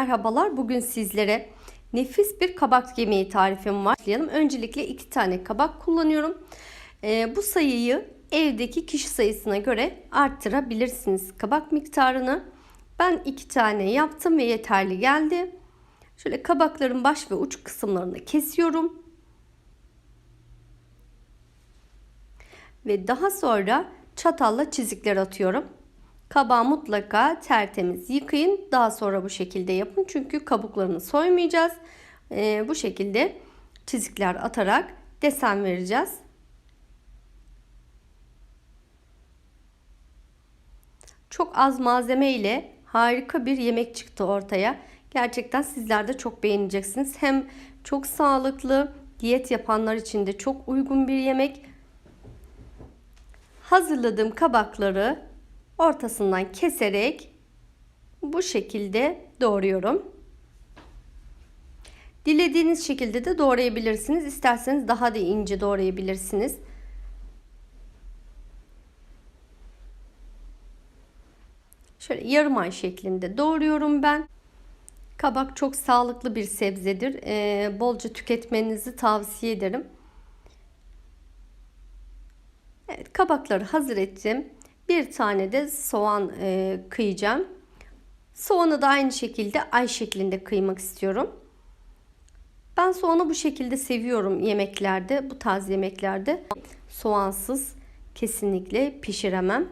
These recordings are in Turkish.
Merhabalar. Bugün sizlere nefis bir kabak yemeği tarifim var. Başlayalım. Öncelikle iki tane kabak kullanıyorum. Ee, bu sayıyı evdeki kişi sayısına göre arttırabilirsiniz kabak miktarını. Ben iki tane yaptım ve yeterli geldi. Şöyle kabakların baş ve uç kısımlarını kesiyorum. Ve daha sonra çatalla çizikler atıyorum. Kabağı mutlaka tertemiz yıkayın. Daha sonra bu şekilde yapın. Çünkü kabuklarını soymayacağız. Ee, bu şekilde çizikler atarak desen vereceğiz. Çok az malzeme ile harika bir yemek çıktı ortaya. Gerçekten sizler de çok beğeneceksiniz. Hem çok sağlıklı, diyet yapanlar için de çok uygun bir yemek. Hazırladığım kabakları ortasından keserek bu şekilde doğruyorum. Dilediğiniz şekilde de doğrayabilirsiniz. İsterseniz daha da ince doğrayabilirsiniz. Şöyle yarım ay şeklinde doğruyorum ben. Kabak çok sağlıklı bir sebzedir. Ee, bolca tüketmenizi tavsiye ederim. Evet kabakları hazır ettim. Bir tane de soğan e, kıyacağım. Soğanı da aynı şekilde ay şeklinde kıymak istiyorum. Ben soğanı bu şekilde seviyorum yemeklerde, bu tarz yemeklerde. Soğansız kesinlikle pişiremem.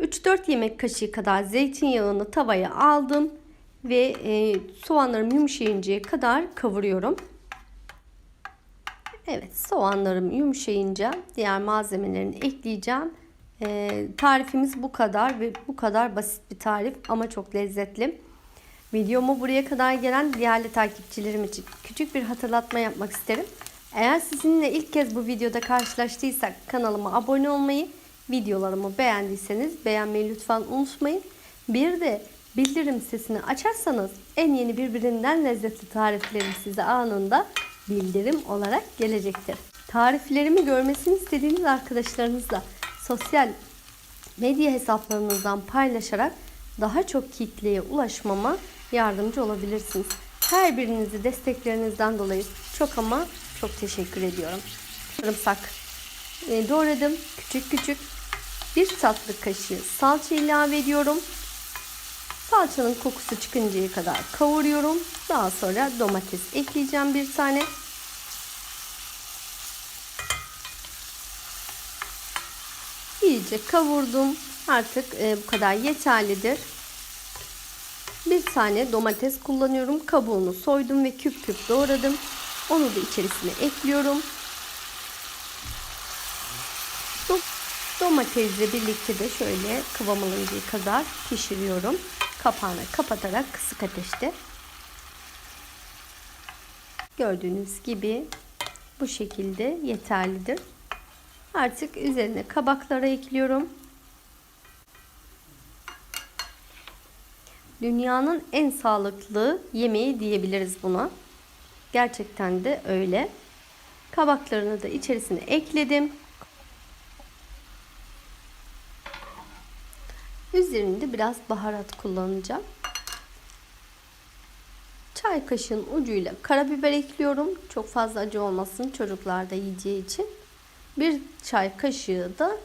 3-4 yemek kaşığı kadar zeytinyağını tavaya aldım ve e, soğanlarım yumuşayıncaya kadar kavuruyorum. Evet soğanlarım yumuşayınca diğer malzemelerini ekleyeceğim. E, tarifimiz bu kadar ve bu kadar basit bir tarif ama çok lezzetli. Videomu buraya kadar gelen değerli takipçilerim için küçük bir hatırlatma yapmak isterim. Eğer sizinle ilk kez bu videoda karşılaştıysak kanalıma abone olmayı, videolarımı beğendiyseniz beğenmeyi lütfen unutmayın. Bir de bildirim sesini açarsanız en yeni birbirinden lezzetli tariflerim size anında bildirim olarak gelecektir. Tariflerimi görmesini istediğiniz arkadaşlarınızla sosyal medya hesaplarınızdan paylaşarak daha çok kitleye ulaşmama yardımcı olabilirsiniz. Her birinizi desteklerinizden dolayı çok ama çok teşekkür ediyorum. Sarımsak e, doğradım küçük küçük. Bir tatlı kaşığı salça ilave ediyorum. Salçanın kokusu çıkıncaya kadar kavuruyorum. Daha sonra domates ekleyeceğim bir tane. İyice kavurdum. Artık e, bu kadar yeterlidir. Bir tane domates kullanıyorum. Kabuğunu soydum ve küp küp doğradım. Onu da içerisine ekliyorum. Domatesle birlikte de şöyle kıvam alıncaya kadar pişiriyorum. Kapağını kapatarak kısık ateşte. Gördüğünüz gibi bu şekilde yeterlidir. Artık üzerine kabakları ekliyorum. Dünyanın en sağlıklı yemeği diyebiliriz buna. Gerçekten de öyle. Kabaklarını da içerisine ekledim. Üzerinde biraz baharat kullanacağım. Çay kaşığın ucuyla karabiber ekliyorum. Çok fazla acı olmasın çocuklar da yiyeceği için. Bir çay kaşığı da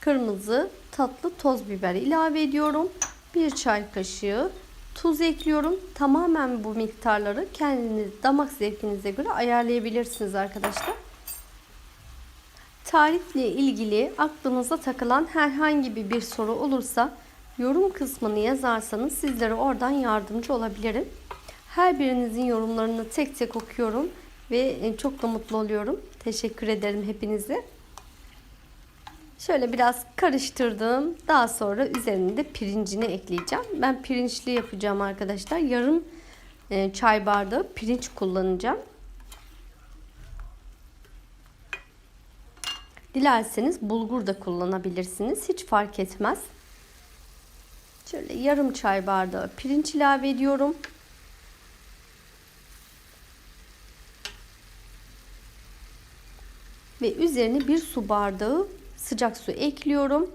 kırmızı tatlı toz biber ilave ediyorum. Bir çay kaşığı tuz ekliyorum. Tamamen bu miktarları kendiniz damak zevkinize göre ayarlayabilirsiniz arkadaşlar. Tarifle ilgili aklınıza takılan herhangi bir, soru olursa yorum kısmını yazarsanız sizlere oradan yardımcı olabilirim. Her birinizin yorumlarını tek tek okuyorum ve çok da mutlu oluyorum. Teşekkür ederim hepinize. Şöyle biraz karıştırdım. Daha sonra üzerine de pirincini ekleyeceğim. Ben pirinçli yapacağım arkadaşlar. Yarım e, çay bardağı pirinç kullanacağım. Dilerseniz bulgur da kullanabilirsiniz. Hiç fark etmez. Şöyle yarım çay bardağı pirinç ilave ediyorum. Ve üzerine bir su bardağı sıcak su ekliyorum.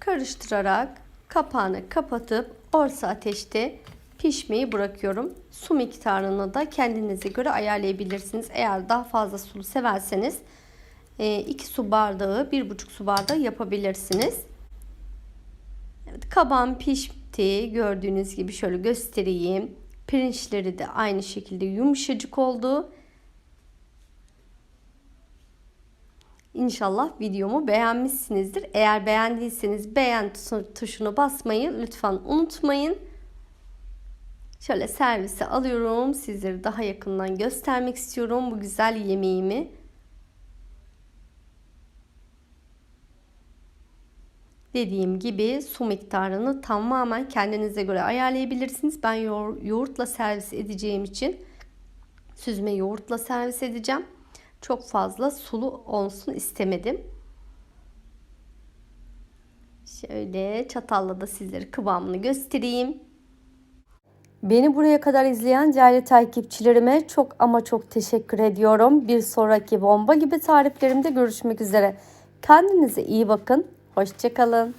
Karıştırarak kapağını kapatıp orta ateşte pişmeyi bırakıyorum. Su miktarını da kendinize göre ayarlayabilirsiniz. Eğer daha fazla sulu severseniz 2 su bardağı, 1,5 su bardağı yapabilirsiniz. Evet, kabağım pişti. Gördüğünüz gibi şöyle göstereyim. Pirinçleri de aynı şekilde yumuşacık oldu. İnşallah videomu beğenmişsinizdir. Eğer beğendiyseniz beğen tuşuna basmayı lütfen unutmayın. Şöyle servise alıyorum. Sizleri daha yakından göstermek istiyorum bu güzel yemeğimi. Dediğim gibi su miktarını tamamen kendinize göre ayarlayabilirsiniz. Ben yoğurtla servis edeceğim için süzme yoğurtla servis edeceğim. Çok fazla sulu olsun istemedim. Şöyle çatalla da sizlere kıvamını göstereyim. Beni buraya kadar izleyen değerli takipçilerime çok ama çok teşekkür ediyorum. Bir sonraki bomba gibi tariflerimde görüşmek üzere. Kendinize iyi bakın. Hoşçakalın.